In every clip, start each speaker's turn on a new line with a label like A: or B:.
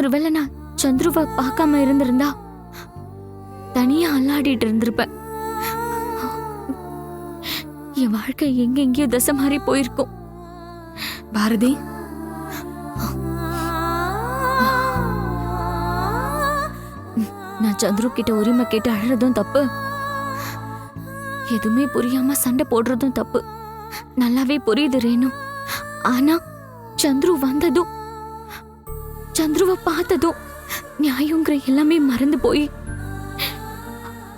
A: ஒருவேளை நான் சந்துருவை பார்க்காம இருந்திருந்தா தனியா அல்லாடிட்டு இருந்திருப்பேன். என் வாழ்க்கை எங்கெங்கேயோ தசை மாறி போயிருக்கும்.
B: பாரதி.
A: நான் சந்துரு கிட்ட உரிமை கேட்டு அழறதும் தப்பு. எதுவுமே புரியாம சண்டை போடுறதும் தப்பு. நல்லாவே புரியுது ரேணு. ஆனா சந்துரு வந்ததும் சந்துருவை பார்த்ததும் நியாயங்கிற எல்லாமே மறந்து போய்.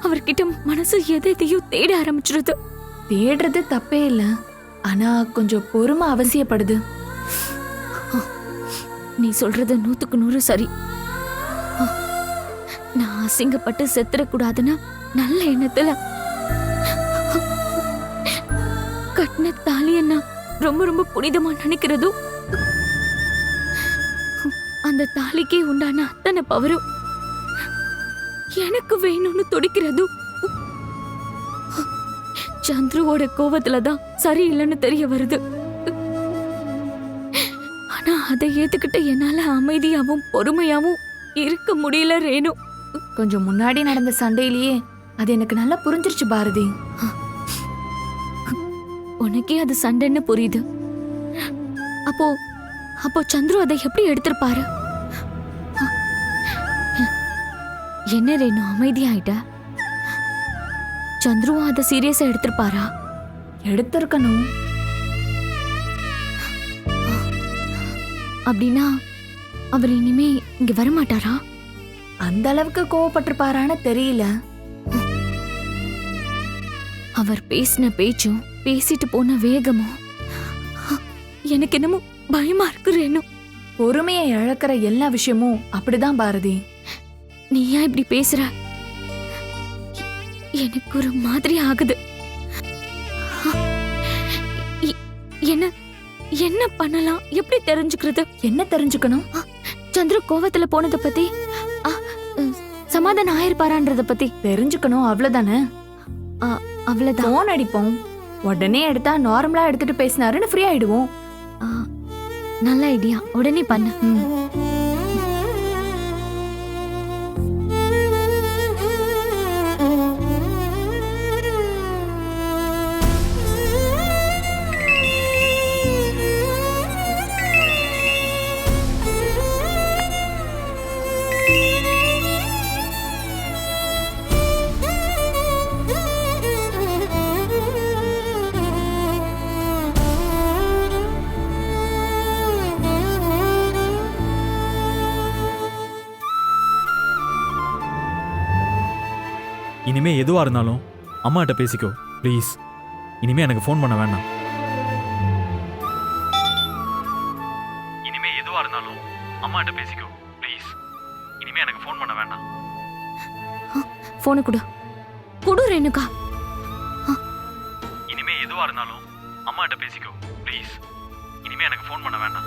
A: அவர்கிட்ட மனசு எதை எதையோ தேட ஆரம்பிச்சிருது.
B: தேடுறது தப்பே இல்ல. ஆனா கொஞ்சம் பொறுமை அவசியப்படுது.
A: நீ சொல்றது நூத்துக்கு நூறு சரி. நான் அசிங்கப்பட்டு செத்துறக்கூடாதுன்னு நல்ல எண்ணத்துல கட்டின தாலிய நான் ரொம்ப ரொம்ப புனிதமா நினைக்கிறதும் அந்த தாலிக்கே உண்டான அத்தனை பவரும் எனக்கு வேணும்னு துடிக்கிறதும் சந்துருவோட கோவத்துல தான் சரியில்லைன்னு தெரிய வருது. ஆனா அதை ஏத்துக்கிட்டு என்னால அமைதியாவும் பொறுமையாவும் இருக்க முடியல ரேணு.
B: கொஞ்சம் முன்னாடி நடந்த சண்டையிலேயே அது எனக்கு நல்லா புரிஞ்சிருச்சு பாரதி.
A: உனக்கே அது சண்டைன்னு புரியுது. அப்போ அப்போ சந்துரு அதை எப்படி எடுத்திருப்பாரு? என்ன ரேணு அமைதியாயிட்ட? சந்துருவும் அதை சீரியஸா எடுத்திருப்பாரா?
B: எடுத்திருக்கணும்.
A: அப்படின்னா அவர் இனிமே இங்க வரமாட்டாரா?
B: அந்த அளவுக்கு கோவப்பட்டிருப்பாரான்னு தெரியல.
A: அவர் பேசின பேச்சும் பேசிட்டு போன வேகமும் எனக்கு என்னமோ பயமா இருக்கு ரேணு.
B: பொறுமையை இழக்கிற எல்லா விஷயமும் அப்படிதான் பாரதி.
A: நீ ஏன் இப்படி பேசுற? எனக்கு ஒரு மாதிரி ஆகுது. என்ன என்ன பண்ணலாம்? எப்படி தெரிஞ்சுக்கிறது?
B: என்ன தெரிஞ்சுக்கணும்?
A: சந்திர கோவத்துல போனத பத்தி சமாதானம் ஆயிருப்பாரான்றத பத்தி.
B: தெரிஞ்சுக்கணும் அவ்வளவுதானே?
A: அவ்வளவுதான்.
B: போன் அடிப்போம். உடனே எடுத்தா நார்மலா எடுத்துட்டு பேசினாருன்னு ஃப்ரீ ஆயிடுவோம்.
A: நல்ல ஐடியா உடனே பண்ணு.
C: இனிமே எதுவா இருந்தாலும் அம்மாட்ட பேசிக்கோ ப்ளீஸ் இனிமே எனக்கு ஃபோன் பண்ண வேண்டாம் இனிமே எதுவா இருந்தாலும் அம்மாட்ட பேசிக்கோ ப்ளீஸ் இனிமே எனக்கு ஃபோன் பண்ண வேண்டாம்
A: போனை கொடு. கொடு ரேணுகா.
C: இனிமே எதுவா இருந்தாலும் அம்மாட்ட பேசிக்கோ ப்ளீஸ் இனிமே எனக்கு ஃபோன் பண்ண வேண்டாம்